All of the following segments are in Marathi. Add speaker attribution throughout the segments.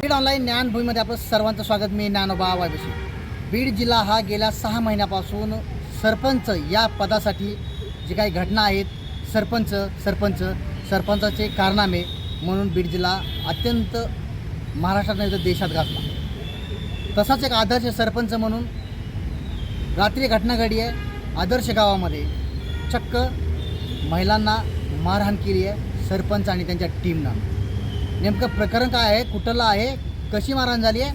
Speaker 1: बीड ऑनलाईन ज्ञानभूमीमध्ये आपलं सर्वांचं स्वागत. मी ज्ञानोबा वायबशी. बीड जिल्हा हा गेल्या सहा महिन्यापासून सरपंच या पदासाठी जी काही घटना आहेत सरपंच सरपंच सरपंचाचे कारनामे म्हणून बीड जिल्हा अत्यंत महाराष्ट्रात नाही तर देशात गाजला तसाच एक आदर्श सरपंच म्हणून रात्री घटना घडली आहे. आदर्श गावामध्ये चक्क महिलांना मारहाण केली आहे सरपंच आणि त्यांच्या टीमनं नेमकं प्रकरण काय आहे? कुठलं आहे? कशी मारहाण झाली आहे?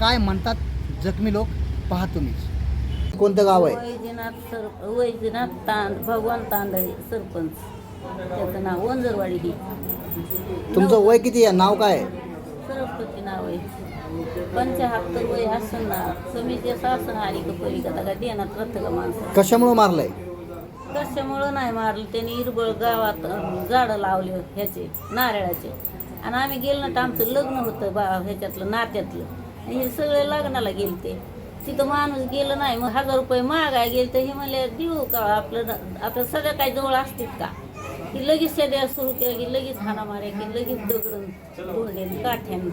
Speaker 1: काय म्हणतात जखमी लोक? पहा तुम्हीच कोणतं गाव आहे?
Speaker 2: वैजनाथ सर वैजनाथ तांद भगवान तांदळे सरपंच. त्याचं नाव वंजरवाडी. ही
Speaker 1: तुमचं वय किती आहे? नाव काय आहे?
Speaker 2: सरस्वती नाव आहे. पंचाहत्तर वय असं ना समिती सासन आली का परी का का रथ का माणसं?
Speaker 1: कशामुळं मारलंय?
Speaker 2: कशामुळं नाही मारलं त्यांनी इरबळ गावात अं, झाडं लावले ह्याचे नारळाचे. आणि आम्ही गेलो ना तर आमचं लग्न होतं बा ह्याच्यातलं नात्यातलं. आणि हे सगळे लग्नाला गेलते. तिथं माणूस गेलं नाही मग हजार रुपये मागाय गेलं तर हे म्हणले देऊ का आपलं आपलं सगळं काही जवळ असतील का? की लगेच शेड्या सुरू केल्या की लगेच हाना मारे की लगेच दगडून गुंडे काठ्यान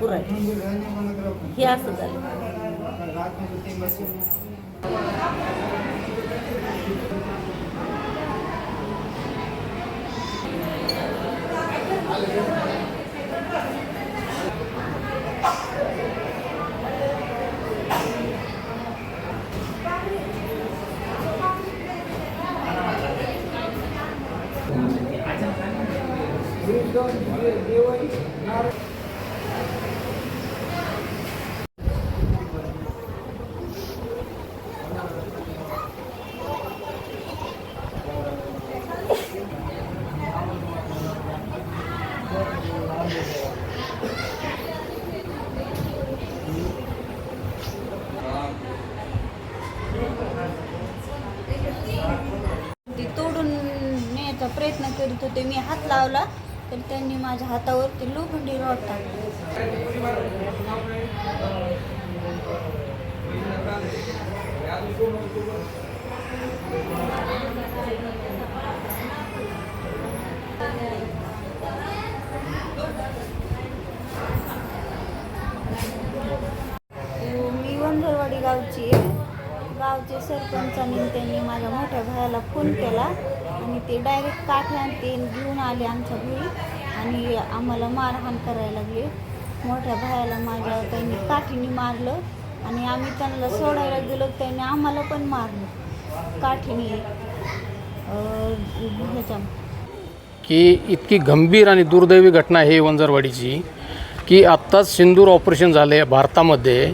Speaker 2: पुराय हे असं झालं.
Speaker 3: तोडून नेण्याचा प्रयत्न करीत होते. मी हात लावला. तर त्यांनी माझ्या हातावर ते लोखंडी रॉड टाकले. हो, मी वंधरवाडी गावची आहे. गावचे सरपंचांनी त्यांनी माझ्या मोठ्या भायाला फोन केला. आणि ते डायरेक्ट काठ्यान ते घेऊन आले आमच्या घरी आणि आम्हाला मारहाण करायला लागले. मोठ्या भायाला माझ्या त्यांनी काठीने मारलं आणि आम्ही त्यांना सोडायला गेलो त्यांनी आम्हाला पण मारलं. काठीने ह्याच्या
Speaker 4: की इतकी गंभीर आणि दुर्दैवी घटना आहे वंजरवाडीची की आत्ताच सिंदूर ऑपरेशन झालं आहे भारतामध्ये.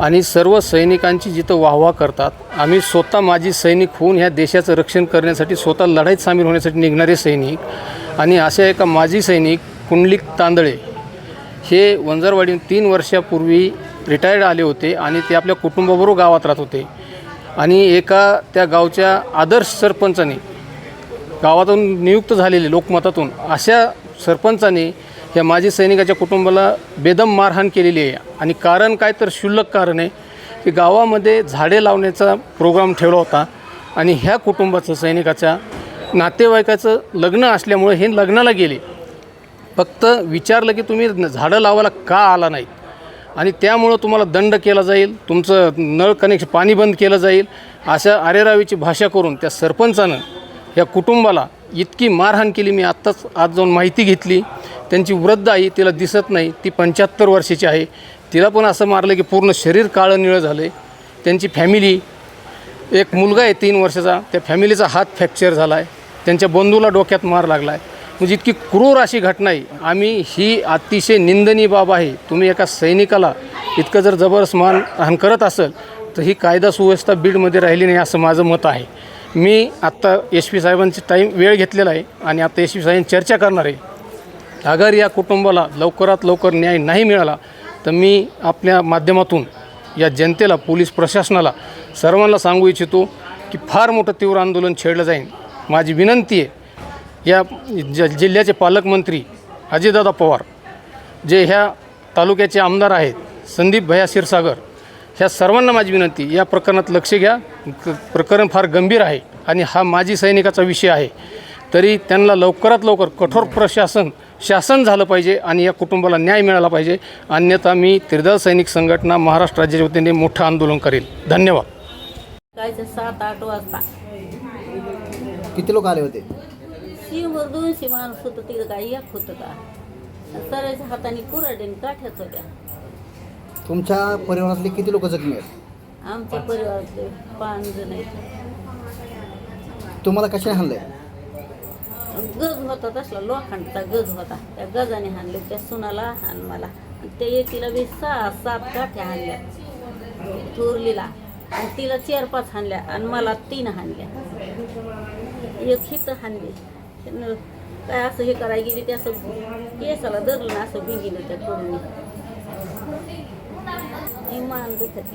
Speaker 4: आणि सर्व सैनिकांची जिथं वाहवा करतात आम्ही स्वतः माझी सैनिक होऊन ह्या देशाचं रक्षण करण्यासाठी स्वतः लढाईत सामील होण्यासाठी निघणारे सैनिक आणि अशा एका माजी सैनिक कुंडलिक तांदळे हे वंजरवाडी तीन वर्षापूर्वी रिटायर्ड आले होते आणि ते आपल्या कुटुंबाबरोबर गावात राहत होते. आणि एका त्या गावच्या आदर्श सरपंचाने गावातून नियुक्त झालेले लोकमतातून अशा सरपंचाने या माजी सैनिकाच्या कुटुंबाला बेदम मारहाण केलेली आहे. आणि कारण काय तर क्षुल्लक कारण आहे की गावामध्ये झाडे लावण्याचा प्रोग्राम ठेवला होता आणि ह्या कुटुंबाचं सैनिकाच्या नातेवाईकाचं लग्न असल्यामुळे हे लग्नाला गेले. फक्त विचारलं की तुम्ही झाडं लावायला का आला नाही आणि त्यामुळं तुम्हाला दंड केला जाईल तुमचं नळ कनेक्शन पाणी बंद केलं जाईल अशा आरेरावीची भाषा करून त्या सरपंचानं या कुटुंबाला इतकी मारहाण केली. मी आत्ताच आज जाऊन माहिती घेतली. त्यांची वृद्ध आई तिला दिसत नाही ती पंच्याहत्तर वर्षाची आहे. तिला पण असं मारलं की पूर्ण शरीर काळं निळं झालं आहे त्यांची फॅमिली एक मुलगा आहे तीन वर्षाचा त्या फॅमिलीचा हात फ्रॅक्चर झाला आहे त्यांच्या बंधूला डोक्यात मार लागला आहे म्हणजे इतकी क्रूर अशी घटना आहे. आम्ही ही अतिशय निंदनीय बाब आहे. तुम्ही एका सैनिकाला इतकं जर जबरदस्त मानहाण करत असेल तर ही कायदा सुव्यवस्था बीडमध्ये राहिली नाही असं माझं मत आहे. मी आत्ता एस पी साहेबांची टाईम वेळ घेतलेला आहे आणि आता एस पी साहेबांची चर्चा करणार आहे. अगर या कुटुंबाला लवकरात लवकर न्याय नाही मिळाला तर मी आपल्या माध्यमातून या जनतेला पोलीस प्रशासनाला सर्वांना सांगू इच्छितो की फार मोठं तीव्र आंदोलन छेडलं जाईल. माझी विनंती आहे या ज जिल्ह्याचे पालकमंत्री अजयदादा पवार जे ह्या तालुक्याचे आमदार आहेत संदीप भया क्षीरसागर ह्या सर्वांना माझी विनंती या प्रकरणात लक्ष घ्या. क- प्रकरण फार गंभीर आहे आणि हा माजी सैनिकाचा विषय आहे. तरी त्यांना लवकरात लवकर कठोर प्रशासन शासन झालं पाहिजे आणि या कुटुंबाला न्याय मिळाला पाहिजे. अन्यथा मी त्रिदल सैनिक संघटना महाराष्ट्र राज्याच्या वतीने मोठं आंदोलन करेल. धन्यवाद.
Speaker 2: सात आठ वाजता.
Speaker 1: किती लोक आले होते?
Speaker 2: शिवभर दोनशे माणूस होतं तिथं काय एक होतं का? हाताने काठ्याच होत्या
Speaker 1: तुमच्या परिवारातले किती लोक जखमी आहेत?
Speaker 2: आमच्या परिवारातले पाच जण आहेत.
Speaker 1: तुम्हाला कशाने हाणलंय?
Speaker 2: गज होता तसला लोखंडचा गज होता. त्या गजाने हाणले त्या सुनाला आणि मला. आणि त्या एकीला बी सहा सात काठ्या हाणल्या. थोरलीला आणि तिला चार पाच हाणल्या आणि मला तीन हाणल्या. एक हित हाणली. काय असं हे करायला गेली ते असं केसाला धरलं ना असं बिंगिलं त्या करून इमान दुखत